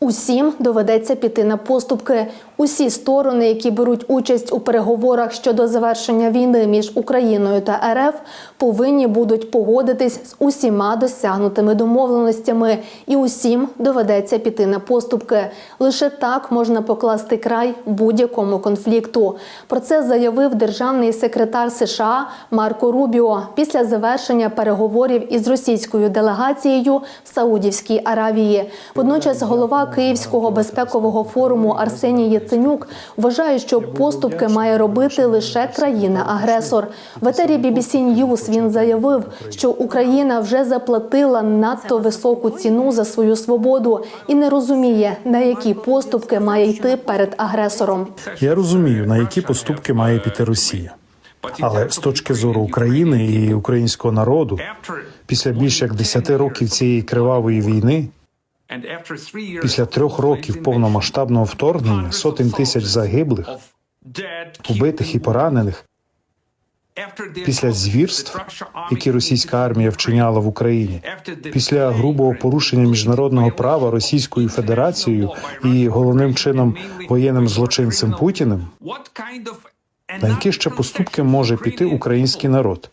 Усім доведеться піти на поступки. Усі сторони, які беруть участь у переговорах щодо завершення війни між Україною та РФ, повинні будуть погодитись з усіма досягнутими домовленостями, і усім доведеться піти на поступки. Лише так можна покласти край будь-якому конфлікту. Про це заявив державний секретар США Марко Рубіо після завершення переговорів із російською делегацією в Саудівській Аравії. Водночас голова Київського безпекового форуму Арсеній Яценюк вважає, що поступки має робити лише країна-агресор. В етері BBC News він заявив, що Україна вже заплатила надто високу ціну за свою свободу і не розуміє, на які поступки має йти перед агресором. Я розумію, на які поступки має піти Росія. Але з точки зору України і українського народу, після більш як 10 років цієї кривавої війни, після трьох років повномасштабного вторгнення, сотень тисяч загиблих, убитих і поранених, після звірств, які російська армія вчиняла в Україні, після грубого порушення міжнародного права Російською Федерацією і головним чином воєнним злочинцем Путіним, на які ще поступки може піти український народ?